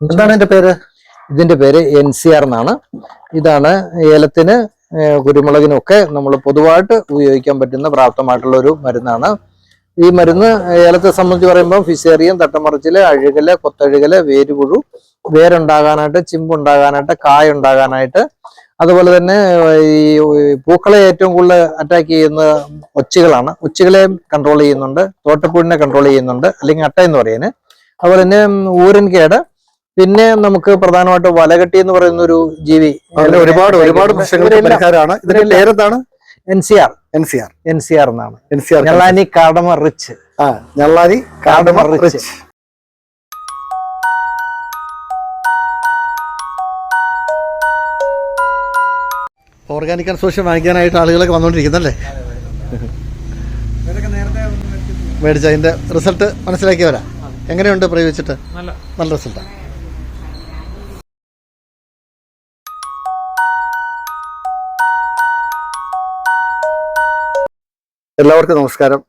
എന്താണ് എന്റെ പേര്? ഇതിന്റെ പേര് എൻ സി ആർ എന്നാണ്. ഇതാണ് ഏലത്തിന് കുരുമുളകിനൊക്കെ നമ്മൾ പൊതുവായിട്ട് ഉപയോഗിക്കാൻ പറ്റുന്ന പ്രാപ്തമായിട്ടുള്ള ഒരു മരുന്നാണ്. ഈ മരുന്ന് ഏലത്തെ സംബന്ധിച്ച് പറയുമ്പോൾ ഫിസേറിയം തട്ടമറിച്ചിൽ അഴുകൽ കൊത്തഴുകൽ വേരുപുഴു വേരുണ്ടാകാനായിട്ട് ചിമ്പുണ്ടാകാനായിട്ട് കായ ഉണ്ടാകാനായിട്ട് അതുപോലെ തന്നെ ഈ പൂക്കളെ ഏറ്റവും കൂടുതൽ അറ്റാക്ക് ചെയ്യുന്ന ഒച്ചുകളാണ്. ഒച്ചുകളെ കൺട്രോൾ ചെയ്യുന്നുണ്ട് തോട്ടപ്പുഴിനെ കൺട്രോൾ ചെയ്യുന്നുണ്ട് അല്ലെങ്കിൽ അട്ട എന്ന് പറയുന്നത്. അതുപോലെ തന്നെ ഊരൻ കേട് പിന്നെ നമുക്ക് പ്രധാനമായിട്ട് വലകെട്ടി എന്ന് പറയുന്ന ഒരു ജീവി ഒരുപാട് ഒരുപാട് പ്രശ്നങ്ങൾക്ക് പരിഹാരമാണ്. ഇതിന്റെ പേരെന്താണ്? N C R. N C R. N C R എന്നാണ്. N C R Njallani cardamom rich. ആ Njallani cardamom rich. Organic consortium വാങ്ങിക്കാനായിട്ട് ആളുകളൊക്കെ വന്നുകൊണ്ടിരിക്കുന്നല്ലേ മേടിച്ച? അതിന്റെ റിസൾട്ട് മനസ്സിലാക്കിയവരാ? എങ്ങനെയുണ്ട് പ്രയോഗിച്ചിട്ട്? നല്ല. റിസൾട്ടാണ് എല്ലാവർക്കും നമസ്കാരം.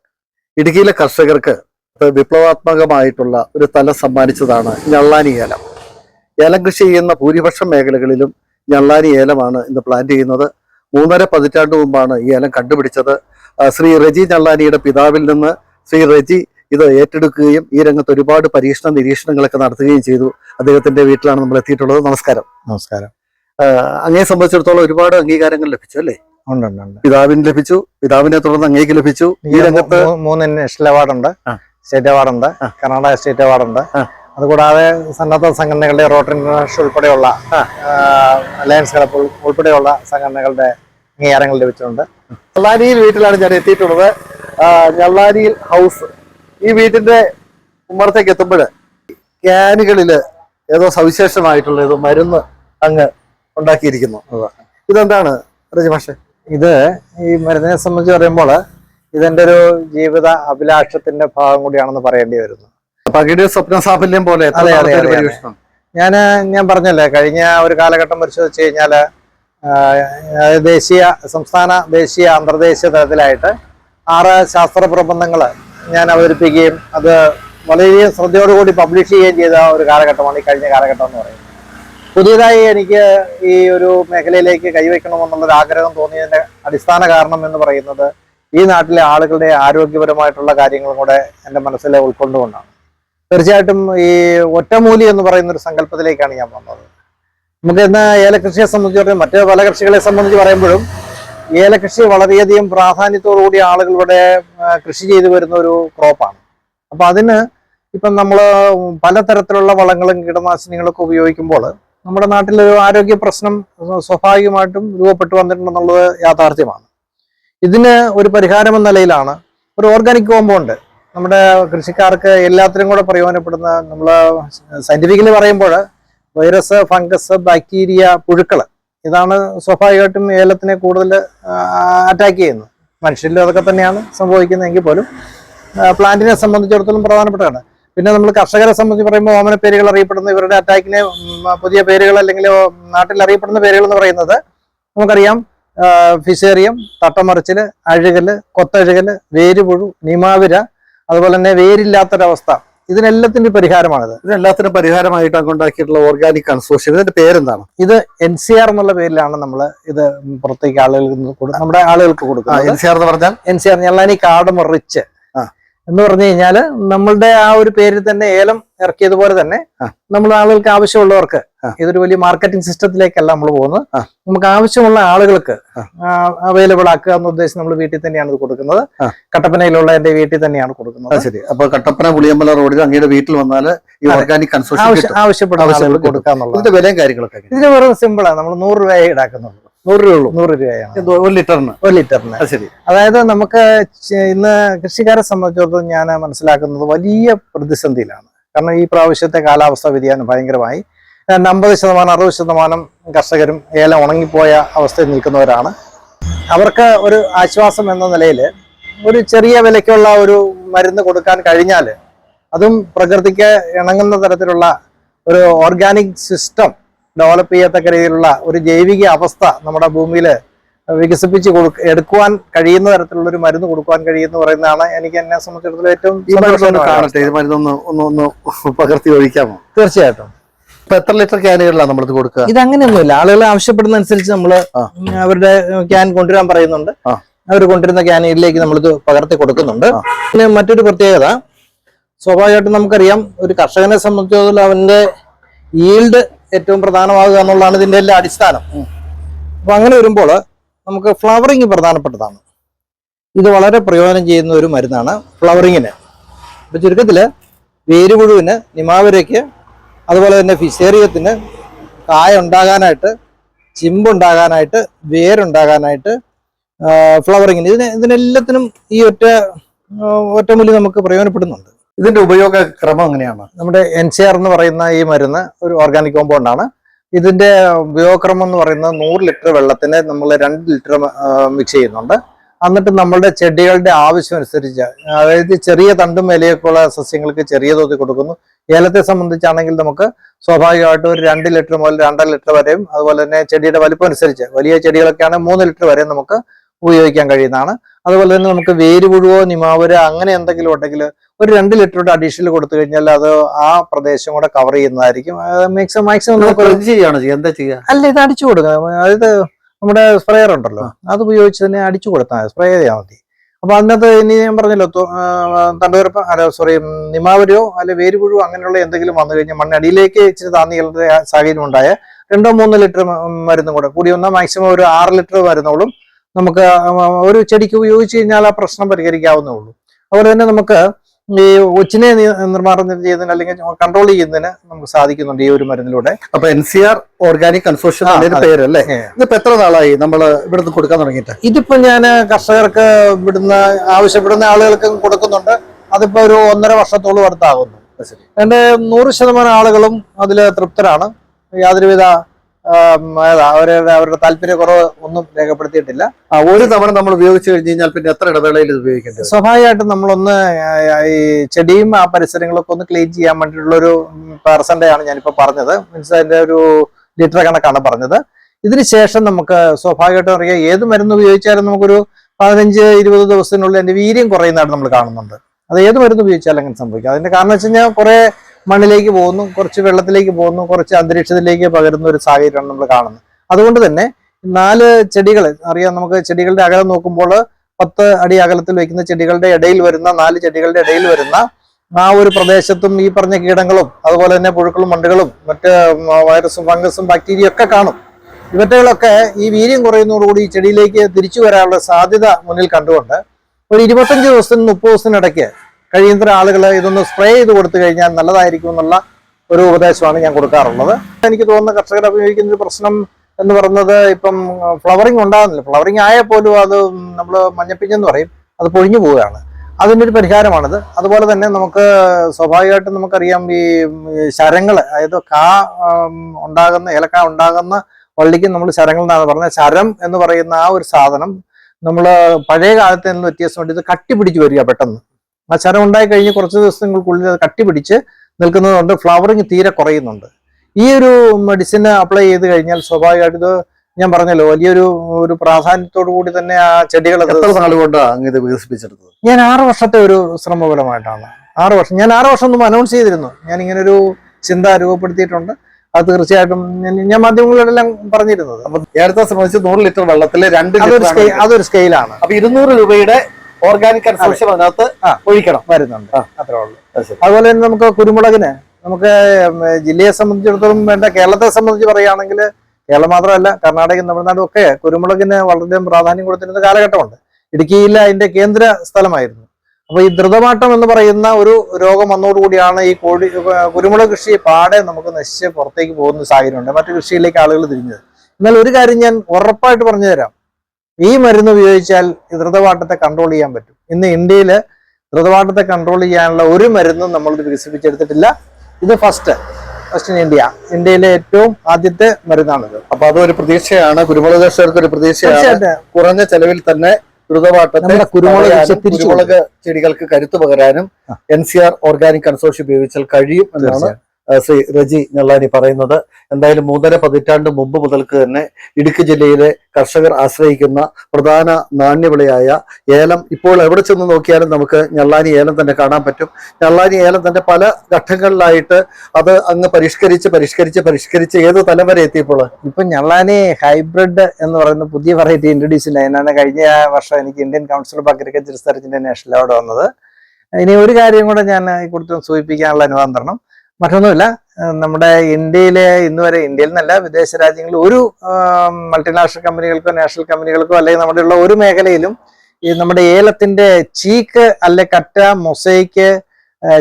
ഇടുക്കിയിലെ കർഷകർക്ക് വിപ്ലവാത്മകമായിട്ടുള്ള ഒരു തലം സമ്മാനിച്ചതാണ് ഞള്ളാനി ഏലം. ഏലം കൃഷി ചെയ്യുന്ന ഭൂരിപക്ഷം മേഖലകളിലും ഞള്ളാനി ഏലമാണ് ഇന്ന് പ്ലാന്റ് ചെയ്യുന്നത്. മൂന്നര പതിറ്റാണ്ട് മുമ്പാണ് ഈ ഏലം കണ്ടുപിടിച്ചത്. ശ്രീ റജി ഞള്ളാനിയുടെ പിതാവിൽ നിന്ന് ശ്രീ റജി ഇത് ഏറ്റെടുക്കുകയും ഈ രംഗത്ത് ഒരുപാട് പരീക്ഷണ നിരീക്ഷണങ്ങളൊക്കെ നടത്തുകയും ചെയ്തു. അദ്ദേഹത്തിന്റെ വീട്ടിലാണ് നമ്മൾ എത്തിയിട്ടുള്ളത്. നമസ്കാരം. നമസ്കാരം. അങ്ങനെ അങ്ങയെ സംബന്ധിച്ചിടത്തോളം ഒരുപാട് അംഗീകാരങ്ങൾ ലഭിച്ചു അല്ലേ? പിതാവിന് ലഭിച്ചു. പിതാവിനെ തുടർന്ന് അങ്ങേക്ക് ലഭിച്ചു. ഈ രംഗത്ത് മൂന്ന് നാഷണൽ അവാർഡ് ഉണ്ട്. സ്റ്റേറ്റ് അവാർഡ് ഉണ്ട്. കർണാടക സ്റ്റേറ്റ് അവാർഡ് ഉണ്ട്. അതുകൂടാതെ സന്നദ്ധ സംഘടനകളുടെ റോട്ടറി ഇന്റർനാഷണൽ ഉൾപ്പെടെയുള്ള അലയൻസ് ക്ലബ് ഉൾ- ഉൾപ്പെടെയുള്ള സംഘടനകളുടെ അംഗീകാരങ്ങൾ ലഭിച്ചിട്ടുണ്ട്. ഞള്ളാരിയിൽ വീട്ടിലാണ് ഞാൻ എത്തിയിട്ടുള്ളത്. ഞള്ളാരിയിൽ ഹൗസ് ഈ വീട്ടിന്റെ ഉമ്മറത്തേക്ക് എത്തുമ്പോൾ ക്യാനുകളിൽ ഏതോ സവിശേഷമായിട്ടുള്ള ഏതോ മരുന്ന് അങ്ങ് ഉണ്ടാക്കിയിരിക്കുന്നു. ഇതെന്താണ് രജമാഷെ ഇത് ഈ മരുന്നിനെ സംബന്ധിച്ച് പറയുമ്പോൾ ഇതെന്റെ ഒരു ജീവിത അഭിലാഷത്തിന്റെ ഭാഗം കൂടിയാണെന്ന് പറയേണ്ടി വരുന്നു. പകിട് സ്വപ്ന സാഫല്യം പോലെ അതെ? ഞാൻ ഞാൻ പറഞ്ഞല്ലേ കഴിഞ്ഞ ഒരു കാലഘട്ടം പരിശോധിച്ച് കഴിഞ്ഞാൽ ദേശീയ സംസ്ഥാന ദേശീയ അന്തർദേശീയ തലത്തിലായിട്ട് ആറ് ശാസ്ത്ര പ്രബന്ധങ്ങൾ ഞാൻ അവതരിപ്പിക്കുകയും അത് വളരെ ശ്രദ്ധയോടുകൂടി പബ്ലിഷ് ചെയ്യുകയും ചെയ്ത ഒരു കാലഘട്ടമാണ് ഈ കഴിഞ്ഞ കാലഘട്ടം എന്ന് പറയുന്നത്. പുതിയതായി എനിക്ക് ഈ ഒരു മേഖലയിലേക്ക് കൈവയ്ക്കണമെന്നുള്ളൊരു ആഗ്രഹം തോന്നിയതിന്റെ അടിസ്ഥാന കാരണം എന്ന് പറയുന്നത് ഈ നാട്ടിലെ ആളുകളുടെ ആരോഗ്യപരമായിട്ടുള്ള കാര്യങ്ങളും കൂടെ എന്റെ മനസ്സിൽ ഉൾക്കൊണ്ടുകൊണ്ടാണ്. തീർച്ചയായിട്ടും ഈ ഒറ്റമൂലി എന്ന് പറയുന്ന ഒരു സങ്കല്പത്തിലേക്കാണ് ഞാൻ വന്നത്. നമുക്ക് ഇന്ന് ഏലകൃഷിയെ സംബന്ധിച്ച് മറ്റ് പല കൃഷികളെ സംബന്ധിച്ച് പറയുമ്പോഴും ഏലകൃഷി വളരെയധികം പ്രാധാന്യത്തോടുകൂടി ആളുകളുടെ കൃഷി ചെയ്തു വരുന്ന ഒരു ക്രോപ്പാണ്. അപ്പൊ അതിന് ഇപ്പം നമ്മൾ പലതരത്തിലുള്ള വളങ്ങളും കീടനാശിനികളൊക്കെ ഉപയോഗിക്കുമ്പോൾ നമ്മുടെ നാട്ടിലൊരു ആരോഗ്യ പ്രശ്നം സ്വാഭാവികമായിട്ടും രൂപപ്പെട്ടു വന്നിട്ടുണ്ടെന്നുള്ളത് യാഥാർത്ഥ്യമാണ്. ഇതിന് ഒരു പരിഹാരമെന്ന നിലയിലാണ് ഒരു ഓർഗാനിക് കോമ്പൗണ്ട് നമ്മുടെ കൃഷിക്കാർക്ക് എല്ലാത്തിനും കൂടെ പ്രയോജനപ്പെടുന്ന നമ്മൾ സയന്റിഫിക്കലി പറയുമ്പോൾ വൈറസ് ഫംഗസ് ബാക്ടീരിയ പുഴുക്കൾ ഇതാണ് സ്വാഭാവികമായിട്ടും ഏലത്തിനെ കൂടുതൽ അറ്റാക്ക് ചെയ്യുന്നത്. മനുഷ്യരിലും അതൊക്കെ തന്നെയാണ് സംഭവിക്കുന്നതെങ്കിൽ പോലും പ്ലാന്റിനെ സംബന്ധിച്ചിടത്തോളം പ്രധാനപ്പെട്ടതാണ്. പിന്നെ നമ്മൾ കർഷകരെ സംബന്ധിച്ച് പറയുമ്പോൾ ഓമന പേരുകൾ അറിയപ്പെടുന്ന ഇവരുടെ അറ്റാക്കിനെ പുതിയ പേരുകൾ അല്ലെങ്കിൽ നാട്ടിൽ അറിയപ്പെടുന്ന പേരുകൾ എന്ന് പറയുന്നത് നമുക്കറിയാം ഫിഷേറിയം തട്ടമറിച്ചിൽ അഴുകൽ കൊത്തഴുകൽ വേരുപുഴു നിമാവിര അതുപോലെ തന്നെ വേരില്ലാത്തൊരവസ്ഥ. ഇതിനെല്ലാത്തിന്റെ പരിഹാരമാണിത്. ഇതിനെല്ലാത്തിനും പരിഹാരമായിട്ട് കൊണ്ടാക്കിയിട്ടുള്ള ഓർഗാനിക് കൺസോഷ്യം ഇതിന്റെ പേരെന്താണ്? ഇത് എൻ സി ആർ എന്നുള്ള പേരിലാണ് നമ്മൾ ഇത് പുറത്തേക്ക് ആളുകൾക്ക് നമ്മുടെ ആളുകൾക്ക് കൊടുക്കുക കൊടുക്കുന്നത് എൻ സി ആർ എന്ന് പറഞ്ഞാൽ? എൻ സി ആർ ഞാൻ കാർഡ് റിച്ച് ആ. എന്ന് പറഞ്ഞു കഴിഞ്ഞാൽ നമ്മളുടെ ആ ഒരു പേരിൽ തന്നെ ഏലം ഇറക്കിയതുപോലെ തന്നെ നമ്മൾ ആളുകൾക്ക് ആവശ്യമുള്ളവർക്ക് ഇതൊരു വലിയ മാർക്കറ്റിംഗ് സിസ്റ്റത്തിലേക്കല്ല നമ്മൾ പോകുന്നത്. നമുക്ക് ആവശ്യമുള്ള ആളുകൾക്ക്. അവൈലബിൾ ആക്കുക എന്ന ഉദ്ദേശം നമ്മൾ വീട്ടിൽ തന്നെയാണ് ഇത് കൊടുക്കുന്നത്. കട്ടപ്പനയിലുള്ള എന്റെ വീട്ടിൽ തന്നെയാണ് കൊടുക്കുന്നത്. ശരി. അപ്പൊ കട്ടപ്പന പുളിയമ്പല റോഡിൽ അങ്ങയുടെ വീട്ടിൽ വന്നാൽ ഈ. ഓർഗാനിക് കൺസോഷ്യം ആവശ്യ- കിട്ടും. ആവശ്യപ്പെടുന്ന ആവശ്യമുള്ള ആളുകൾക്ക് കൊടുക്കുക എന്നുള്ളത് ഇതിന്റെ വിലയും കാര്യങ്ങളൊക്കെ? ഇതിന് വെറും സിമ്പിളാണ് നമ്മൾ നൂറ് രൂപയെ ഈടാക്കുന്നുള്ളൂ. നൂറ് രൂപ ഉള്ളൂ. നൂറ് രൂപയാണ് ഒരു ലിറ്ററിന്. ഒരു ലിറ്ററിന്. ശരി. അതായത് നമുക്ക് ഇന്ന് കൃഷിക്കാരെ സംബന്ധിച്ചിടത്തോളം ഞാൻ മനസ്സിലാക്കുന്നത് വലിയ പ്രതിസന്ധിയിലാണ്. കാരണം ഈ പ്രാവശ്യത്തെ കാലാവസ്ഥ വ്യതിയാനം ഭയങ്കരമായി. അമ്പത് ശതമാനം അറുപത് ശതമാനം കർഷകരും ഏലം ഉണങ്ങിപ്പോയ അവസ്ഥയിൽ നിൽക്കുന്നവരാണ്. അവർക്ക് ഒരു ആശ്വാസം എന്ന നിലയിൽ ഒരു ചെറിയ വിലയ്ക്കുള്ള ഒരു മരുന്ന് കൊടുക്കാൻ കഴിഞ്ഞാൽ അതും പ്രകൃതിക്ക് ഇണങ്ങുന്ന തരത്തിലുള്ള ഒരു ഓർഗാനിക് സിസ്റ്റം ഡെവലപ്പ് ചെയ്യത്തക്ക രീതിയിലുള്ള ഒരു ജൈവിക അവസ്ഥ നമ്മുടെ ഭൂമിയിൽ വികസിപ്പിച്ച് കൊടുക്ക എടുക്കുവാൻ കഴിയുന്ന തരത്തിലുള്ള ഒരു മരുന്ന് കൊടുക്കുവാൻ കഴിയുമെന്ന് പറയുന്നതാണ് എനിക്ക് എന്നെ സംബന്ധിച്ചിടത്തോളം ഏറ്റവും ഈ മരുന്നൊന്ന് കാണട്ടെ. ഇത് മരുന്നൊന്ന് ഒന്ന് ഒന്ന് പകർത്തി ഒഴിക്കാമോ? തീർച്ചയായിട്ടും. ഇപ്പൊ എത്ര ലിറ്റർ ക്യാനുകളിലാണ് നമ്മൾ കൊടുക്കുക? ഇത് അങ്ങനെയൊന്നുമില്ല ആളുകൾ ആവശ്യപ്പെടുന്ന അനുസരിച്ച് നമ്മൾ. അവരുടെ ക്യാൻ കൊണ്ടുവരാൻ പറയുന്നുണ്ട്. അവർ കൊണ്ടുവരുന്ന ക്യാനുകളിലേക്ക് നമ്മളിത് പകർത്തി കൊടുക്കുന്നുണ്ട്. പിന്നെ മറ്റൊരു പ്രത്യേകത സ്വാഭാവികമായിട്ടും നമുക്കറിയാം ഒരു കർഷകനെ സംബന്ധിച്ചിടത്തോളം അവന്റെ ഈൽഡ് ഏറ്റവും പ്രധാനമാകുക എന്നുള്ളതാണ് ഇതിന്റെ എല്ലാ അടിസ്ഥാനം. അപ്പൊ അങ്ങനെ വരുമ്പോൾ നമുക്ക് ഫ്ലവറിങ് പ്രധാനപ്പെട്ടതാണ്. ഇത് വളരെ പ്രയോജനം ചെയ്യുന്ന ഒരു മരുന്നാണ് ഫ്ലവറിങ്ങിന് ഇപ്പൊ ചുരുക്കത്തിൽ വേരുപുഴുവിന് നിമാവരയ്ക്ക് അതുപോലെ തന്നെ ഫിസേറിയത്തിന് കായ ഉണ്ടാകാനായിട്ട് ചിമ്പുണ്ടാകാനായിട്ട് വേരുണ്ടാകാനായിട്ട് ഫ്ലവറിങ്ങിന് ഇതിന് ഇതിനെല്ലാത്തിനും ഈ ഒറ്റ ഒറ്റമൂലി നമുക്ക് പ്രയോജനപ്പെടുന്നുണ്ട്. ഇതിന്റെ ഉപയോഗ ക്രമം എങ്ങനെയാണ്? നമ്മുടെ എൻ സി ആർ എന്ന് പറയുന്ന ഈ മരുന്ന് ഒരു ഓർഗാനിക് കോമ്പൗണ്ട് ആണ്. ഇതിന്റെ ഉപയോഗക്രമം എന്ന് പറയുന്നത് നൂറ് ലിറ്റർ വെള്ളത്തിന് നമ്മൾ രണ്ട് ലിറ്റർ മിക്സ് ചെയ്യുന്നുണ്ട്. എന്നിട്ട് നമ്മളുടെ ചെടികളുടെ ആവശ്യം അനുസരിച്ച് അതായത് ചെറിയ തണ്ടും ഇലയൊക്കെ ഉള്ള സസ്യങ്ങൾക്ക് ചെറിയ തോതിൽ കൊടുക്കുന്നു. ഏലത്തെ സംബന്ധിച്ചാണെങ്കിൽ നമുക്ക് സ്വാഭാവികമായിട്ടും ഒരു രണ്ട് ലിറ്റർ മുതൽ രണ്ടര ലിറ്റർ വരെയും അതുപോലെ തന്നെ ചെടിയുടെ വലിപ്പം അനുസരിച്ച് വലിയ ചെടികളൊക്കെയാണെങ്കിൽ മൂന്ന് ലിറ്റർ വരെയും നമുക്ക് ഉപയോഗിക്കാൻ കഴിയുന്നതാണ്. അതുപോലെ തന്നെ നമുക്ക് വേരുപുഴുവോ നിമാവര അങ്ങനെ എന്തെങ്കിലും ഉണ്ടെങ്കിൽ ഒരു രണ്ട് ലിറ്ററുടെ അഡീഷണൽ കൊടുത്തു കഴിഞ്ഞാൽ അത് ആ പ്രദേശം കൂടെ കവർ ചെയ്യുന്നതായിരിക്കും. മാക്സിമം മാക്സിമം എന്താ ചെയ്യുക? അല്ല ഇത് അടിച്ചു കൊടുക്കുക അതായത് നമ്മുടെ സ്പ്രേയർ ഉണ്ടല്ലോ. അത് ഉപയോഗിച്ച് തന്നെ അടിച്ചു കൊടുത്താൽ സ്പ്രേ ചെയ്താൽ മതി. അപ്പൊ അതിനകത്ത് ഇനി ഞാൻ പറഞ്ഞല്ലോ തണ്ടുകരപ്പ് അല്ല സോറി നിമാവരോ അല്ലെ വേരുപുഴുവോ അങ്ങനെയുള്ള എന്തെങ്കിലും വന്നു കഴിഞ്ഞാൽ മണ്ണടിയിലേക്ക് ഇച്ചിരി താന്നികളുടെ സാഹചര്യം ഉണ്ടായ രണ്ടോ മൂന്നോ ലിറ്റർ മരുന്നും കൂടെ. കൂടി വന്നാൽ മാക്സിമം ഒരു ആറ് ലിറ്റർ മരുന്നോളും നമുക്ക് ഒരു ചെടിക്ക് ഉപയോഗിച്ച് കഴിഞ്ഞാൽ ആ പ്രശ്നം പരിഹരിക്കാവുന്നേ ഉള്ളൂ. അതുപോലെ തന്നെ നമുക്ക് ഈ ഒച്ചിനെ നിർമ്മാണം നിർമ്മാർജനം ചെയ്യുന്നതിന് അല്ലെങ്കിൽ കൺട്രോൾ ചെയ്യുന്നതിന് നമുക്ക് സാധിക്കുന്നുണ്ട് ഈ ഒരു മരുന്നിലൂടെ. അപ്പൊ N C R organic consortium പേരല്ലേ പേര് അല്ലേ ഏ. ഇതിപ്പോ എത്ര നാളായി നമ്മൾ ഇവിടുന്ന് കൊടുക്കാൻ തുടങ്ങിയിട്ട്? ഇതിപ്പോ ഞാൻ കർഷകർക്ക് ഇവിടുന്ന് ആവശ്യപ്പെടുന്ന ആളുകൾക്ക് കൊടുക്കുന്നുണ്ട്. അതിപ്പോ ഒരു ഒന്നര വർഷത്തോളം അടുത്താകുന്നു എന്റെ നൂറ് ശതമാനം ആളുകളും അതിൽ തൃപ്തരാണ്. യാതൊരുവിധ അവരുടെ അവരുടെ താല്പര്യക്കുറവ് ഒന്നും രേഖപ്പെടുത്തിയിട്ടില്ല. ഒരു തവണ നമ്മൾ ഉപയോഗിച്ചു കഴിഞ്ഞ് കഴിഞ്ഞാൽ പിന്നെ എത്ര ഇടവേളയിൽ ഇത് ഉപയോഗിക്കേണ്ടത് സ്വാഭാവികമായിട്ടും നമ്മളൊന്ന് ഈ ചെടിയും ആ പരിസരങ്ങളൊക്കെ ഒന്ന് ക്ലീൻ ചെയ്യാൻ വേണ്ടിയിട്ടുള്ള ഒരു പെർസെന്റേജ് ആണ് ഞാനിപ്പോൾ പറഞ്ഞത്. മീൻസ് അതിന്റെ ഒരു ലിറ്റർ കണക്കാണ് പറഞ്ഞത്. ഇതിന് ശേഷം നമുക്ക് സ്വാഭാവികമായിട്ടും അറിയാം ഏത് മരുന്ന് ഉപയോഗിച്ചാലും നമുക്കൊരു പതിനഞ്ച് ഇരുപത് ദിവസത്തിനുള്ളിൽ അതിന്റെ വീര്യം കുറയുന്നതായിട്ട് നമ്മൾ കാണുന്നുണ്ട്. അത് ഏത് മരുന്ന് ഉപയോഗിച്ചാലും അങ്ങനെ സംഭവിക്കും. അതിന്റെ കാരണം വെച്ച് കഴിഞ്ഞാൽ കുറെ മണ്ണിലേക്ക് പോകുന്നു കുറച്ച് വെള്ളത്തിലേക്ക് പോകുന്നു കുറച്ച് അന്തരീക്ഷത്തിലേക്ക് പകരുന്ന ഒരു സാഹചര്യമാണ് നമ്മൾ കാണുന്നത്. അതുകൊണ്ട് തന്നെ നാല് ചെടികൾ അറിയാം നമുക്ക് ചെടികളുടെ അകലം നോക്കുമ്പോൾ പത്ത് അടി അകലത്തിൽ വെക്കുന്ന ചെടികളുടെ ഇടയിൽ വരുന്ന നാല് ചെടികളുടെ ഇടയിൽ വരുന്ന ആ ഒരു പ്രദേശത്തും ഈ പറഞ്ഞ കീടങ്ങളും അതുപോലെ തന്നെ പുഴുക്കളും മണ്ടുകളും മറ്റ് വൈറസും ഫംഗസും ബാക്ടീരിയ ഒക്കെ കാണും. ഇവറ്റകളൊക്കെ ഈ വീര്യം കുറയുന്നതോടുകൂടി ഈ ചെടിയിലേക്ക് തിരിച്ചു വരാനുള്ള സാധ്യത മുന്നിൽ കണ്ടുകൊണ്ട് ഒരു ഇരുപത്തഞ്ച് ദിവസത്തിന് മുപ്പത് ദിവസത്തിനിടയ്ക്ക് കഴിയുന്ന ആളുകൾ ഇതൊന്ന് സ്പ്രേ ചെയ്ത് കൊടുത്തു കഴിഞ്ഞാൽ നല്ലതായിരിക്കും എന്നുള്ള ഒരു ഉപദേശമാണ് ഞാൻ കൊടുക്കാറുള്ളത്. എനിക്ക് തോന്നുന്ന കർഷകർ ഉപയോഗിക്കുന്ന ഒരു പ്രശ്നം എന്ന് പറയുന്നത് ഇപ്പം ഫ്ലവറിങ് ഉണ്ടാകുന്നില്ല. ഫ്ലവറിങ് ആയാൽ പോലും അത് നമ്മൾ മഞ്ഞപ്പിഞ്ഞെന്ന് പറയും. അത് പൊഴിഞ്ഞു പോവുകയാണ്. അതിന്റെ ഒരു പരിഹാരമാണിത്. അതുപോലെ തന്നെ നമുക്ക് സ്വാഭാവികമായിട്ടും നമുക്കറിയാം ഈ ശരങ്ങൾ അതായത് കാ ഉണ്ടാകുന്ന ഏലക്ക ഉണ്ടാകുന്ന വള്ളിക്ക് നമ്മൾ ശരങ്ങൾ എന്നാണ് പറഞ്ഞത്. ശരം എന്ന് പറയുന്ന ആ ഒരു സാധനം നമ്മൾ പഴയ കാലത്ത് നിന്ന് വ്യത്യാസമായിട്ട് ഇത് കട്ടി പിടിച്ച് വരിക പെട്ടെന്ന്. ആ ശരം ഉണ്ടായി കഴിഞ്ഞ് കുറച്ച് ദിവസങ്ങൾക്കുള്ളിൽ അത് കട്ടി പിടിച്ച് നിൽക്കുന്നതുകൊണ്ട് ഫ്ലവറിങ് തീരെ കുറയുന്നുണ്ട്. ഈ ഒരു മെഡിസിൻ അപ്ലൈ ചെയ്ത് കഴിഞ്ഞാൽ സ്വാഭാവികമായിട്ട് ഇത് ഞാൻ പറഞ്ഞല്ലോ വലിയൊരു ഒരു പ്രാധാന്യത്തോടു കൂടി തന്നെ ആ ചെടികൾ എത്ര നാൾ കൊണ്ടാണ് ഇത് വികസിപ്പിച്ചെടുത്തത്? ഞാൻ ആറ് വർഷത്തെ ഒരു ശ്രമഫലമായിട്ടാണ്. ആറ് വർഷം ഞാൻ ആറ് വർഷം മുമ്പ് അനൗൺസ് ചെയ്തിരുന്നു. ഞാൻ ഇങ്ങനെ ഒരു ചിന്ത രൂപപ്പെടുത്തിയിട്ടുണ്ട്. അത് തീർച്ചയായിട്ടും ഞാൻ- മാധ്യമങ്ങളിലെല്ലാം പറഞ്ഞിരുന്നത്. അപ്പൊ നേരത്തെ സംബന്ധിച്ച് നൂറ് ലിറ്റർ വെള്ളത്തിൽ രണ്ട് അതൊരു അതൊരു സ്കെയിലാണ് അപ്പൊ ഇരുന്നൂറ് രൂപയുടെ ഓർഗാനിക് കൺസംഷൻ അതിനകത്ത് ഒഴിക്കണം. വരുന്നുണ്ട്. അത്രേ ഉള്ളൂ. അതുപോലെ തന്നെ നമുക്ക് കുരുമുളകിന് നമുക്ക് ജില്ലയെ സംബന്ധിച്ചിടത്തോളം വേണ്ട കേരളത്തെ സംബന്ധിച്ച് പറയുകയാണെങ്കിൽ കേരളം മാത്രമല്ല കർണാടകയും തമിഴ്നാടും ഒക്കെ കുരുമുളകിന് വളരെയധികം പ്രാധാന്യം കൊടുത്തിരുന്ന കാലഘട്ടമുണ്ട്. ഇടുക്കിയിൽ അതിന്റെ കേന്ദ്ര സ്ഥലമായിരുന്നു. അപ്പൊ ഈ ദ്രുതമാട്ടം എന്ന് പറയുന്ന ഒരു രോഗം വന്നതോടുകൂടിയാണ് ഈ കോഴി കുരുമുളക് കൃഷി പാടെ നമുക്ക് നശിച്ച് പുറത്തേക്ക് പോകുന്ന സാഹചര്യമുണ്ട് മറ്റു കൃഷിയിലേക്ക് ആളുകൾ തിരിഞ്ഞത്. എന്നാൽ ഒരു കാര്യം ഞാൻ ഉറപ്പായിട്ട് പറഞ്ഞു തരാം ഈ മരുന്ന് ഉപയോഗിച്ചാൽ ധൃതവാട്ടത്തെ കൺട്രോൾ ചെയ്യാൻ പറ്റും. ഇന്ന് ഇന്ത്യയിൽ ധൃതവാട്ടത്തെ കൺട്രോൾ ചെയ്യാനുള്ള ഒരു മരുന്നും നമ്മൾ വികസിപ്പിച്ചെടുത്തിട്ടില്ല. ഇത് ഫസ്റ്റ് ഫസ്റ്റ് ഇൻ ഇന്ത്യ ഇന്ത്യയിലെ ഏറ്റവും ആദ്യത്തെ മരുന്നാണിത്. അപ്പൊ അതൊരു പ്രതീക്ഷയാണ്. കുരുമുളക് കർഷകർക്ക് ഒരു പ്രതീക്ഷയാണ്. കുറഞ്ഞ ചെലവിൽ തന്നെ ദ്രുതപാട്ടത്തെ നമ്മുടെ കുരുമുളക് ചെടികൾക്ക് കരുത്തു പകരാനും. N C R organic consortium ഉപയോഗിച്ചാൽ കഴിയും എന്നാണ് ശ്രീ റജി ഞള്ളാനി പറയുന്നത്. എന്തായാലും മൂന്നര പതിറ്റാണ്ട് മുമ്പ് മുതൽക്ക് തന്നെ ഇടുക്കി ജില്ലയിലെ കർഷകർ ആശ്രയിക്കുന്ന പ്രധാന നാണ്യവിളയായ ഏലം ഇപ്പോൾ എവിടെ ചെന്ന് നോക്കിയാലും നമുക്ക് ഞള്ളാനി ഏലം തന്നെ കാണാൻ പറ്റും. ഞള്ളാനി ഏലം തന്നെ പല ഘട്ടങ്ങളിലായിട്ട് അത് അങ്ങ് പരിഷ്കരിച്ച് പരിഷ്കരിച്ച് പരിഷ്കരിച്ച് ഏത് തലം വരെ എത്തിയപ്പോൾ? ഇപ്പം ഞള്ളാനി ഹൈബ്രിഡ് എന്ന് പറയുന്ന പുതിയ വെറൈറ്റി ഇൻട്രൊഡ്യൂസ് ചെയ്യുന്നതിനാണ് കഴിഞ്ഞ വർഷം എനിക്ക് ഇന്ത്യൻ കൗൺസിൽ ഓഫ് അഗ്രികൾച്ചർ റിസർച്ചിന്റെ നാഷണൽ അവാർഡ് വന്നത്. ഇനി ഒരു കാര്യം കൂടെ ഞാൻ ഈ കൊടുത്ത് സൂചിപ്പിക്കാനുള്ള അനുവാദം തരണം. മറ്റൊന്നുമില്ല നമ്മുടെ ഇന്ത്യയിലെ ഇന്ന് വരെ ഇന്ത്യയിൽ നിന്നല്ല വിദേശ രാജ്യങ്ങളിൽ ഒരു മൾട്ടിനാഷണൽ കമ്പനികൾക്കോ നാഷണൽ കമ്പനികൾക്കോ അല്ലെങ്കിൽ നമ്മുടെ ഉള്ള ഒരു മേഖലയിലും ഈ നമ്മുടെ ഏലത്തിന്റെ ചീക്ക് അല്ലെ കറ്റ മൊസൈക്ക്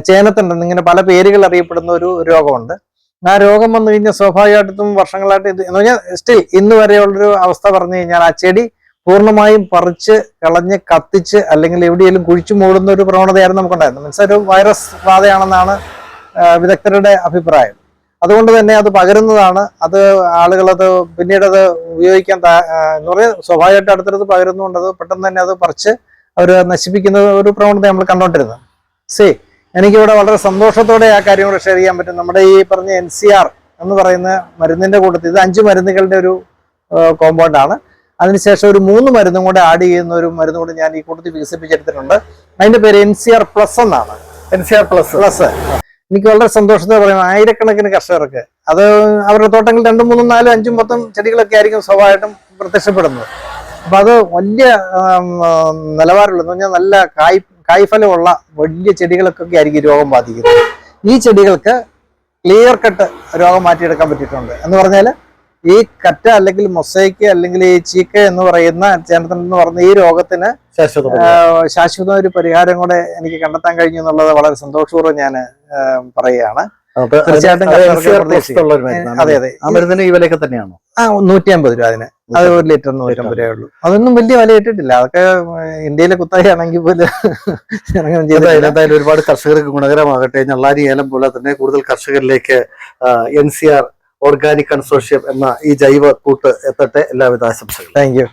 ചേനത്തുണ്ടെന്ന് ഇങ്ങനെ പല പേരുകൾ അറിയപ്പെടുന്ന ഒരു രോഗമുണ്ട്. ആ രോഗം വന്നു കഴിഞ്ഞാൽ സ്വാഭാവികമായിട്ടും വർഷങ്ങളായിട്ട് ഇത് എന്ന് പറഞ്ഞാൽ സ്റ്റിൽ ഇന്ന് വരെയുള്ളൊരു അവസ്ഥ പറഞ്ഞു കഴിഞ്ഞാൽ ആ ചെടി പൂർണമായും പറിച്ച് കളഞ്ഞ് കത്തിച്ച് അല്ലെങ്കിൽ എവിടെയെങ്കിലും കുഴിച്ചു മൂടുന്ന ഒരു പ്രവണതയായിരുന്നു നമുക്കുണ്ടായിരുന്നത്. മീൻസ് ഒരു വൈറസ് ബാധയാണെന്നാണ് വിദഗ്ധരുടെ അഭിപ്രായം. അതുകൊണ്ട് തന്നെ അത് പകരുന്നതാണ്. അത് ആളുകൾ അത് പിന്നീട് അത് ഉപയോഗിക്കാൻ എന്ന് പറയാ സ്വാഭാവികമായിട്ട് അടുത്തടുത്ത് പകരുന്നുകൊണ്ട് അത് പെട്ടെന്ന് തന്നെ അത് പറിച്ച് അവർ നശിപ്പിക്കുന്ന ഒരു പ്രവണത നമ്മൾ കണ്ടോണ്ടിരുന്നത് സി എനിക്കിവിടെ വളരെ സന്തോഷത്തോടെ ആ കാര്യങ്ങൾ കൂടെ ഷെയർ ചെയ്യാൻ പറ്റും. നമ്മുടെ ഈ പറഞ്ഞ എൻ സി ആർ എന്ന് പറയുന്ന മരുന്നിന്റെ കൂട്ടത്തിൽ ഇത് അഞ്ച് മരുന്നുകളുടെ ഒരു കോമ്പൗണ്ട് ആണ്. അതിനുശേഷം ഒരു മൂന്ന് മരുന്നും കൂടെ ആഡ് ചെയ്യുന്ന ഒരു മരുന്ന് കൂടെ ഞാൻ ഈ കൂട്ടത്തിൽ വികസിപ്പിച്ചെടുത്തിട്ടുണ്ട്. അതിന്റെ പേര് എൻ സി ആർ പ്ലസ് എന്നാണ്. N C R plus. Plus. എനിക്ക് വളരെ സന്തോഷത്തോടെ പറയാം ആയിരക്കണക്കിന് കർഷകർക്ക്. അത് അവരുടെ തോട്ടങ്ങളിൽ രണ്ടും മൂന്നും നാലും അഞ്ചും പത്തും ചെടികളൊക്കെ ആയിരിക്കും സ്വാഭാവികമായിട്ടും പ്രത്യക്ഷപ്പെടുന്നത്. അപ്പൊ അത് വലിയ നിലവാരമുള്ള എന്ന് പറഞ്ഞാൽ നല്ല കായ് കായ്ഫലമുള്ള വലിയ ചെടികൾക്കൊക്കെ ആയിരിക്കും രോഗം ബാധിക്കുന്നത്. ഈ ചെടികൾക്ക് ക്ലിയർ കട്ട് രോഗം മാറ്റിയെടുക്കാൻ പറ്റിയിട്ടുണ്ട്. എന്ന് പറഞ്ഞാൽ ഈ കറ്റ അല്ലെങ്കിൽ മൊസൈക്ക് അല്ലെങ്കിൽ ഈ ചീക്ക എന്ന് പറയുന്ന ചേനത്തിൽ എന്ന് പറയുന്ന ഈ രോഗത്തിന് ശാശ്വത ഒരു പരിഹാരം കൂടെ എനിക്ക് കണ്ടെത്താൻ കഴിഞ്ഞു എന്നുള്ളത് വളരെ സന്തോഷപൂർവം ഞാൻ പറയുകയാണ്. തന്നെയാണോ? ആ നൂറ്റി അമ്പത് രൂപ അതിന്. അത് ഒരു ലിറ്റർ നൂറ്റമ്പത് രൂപയേ ഉള്ളൂ. അതൊന്നും വലിയ വില ഇട്ടിട്ടില്ല. അതൊക്കെ ഇന്ത്യയിലെ കുത്തായാണെങ്കിൽ പോലും എന്തായാലും ഒരുപാട് കർഷകർക്ക് ഗുണകരമാകട്ടെ. ഞള്ളാരി ഏലം പോലെ തന്നെ കൂടുതൽ കർഷകരിലേക്ക് N C R organic consortium എന്ന ഈ ജൈവ കൂട്ട് എത്തട്ടെ. എല്ലാവിധ ആശംസകളും. Thank you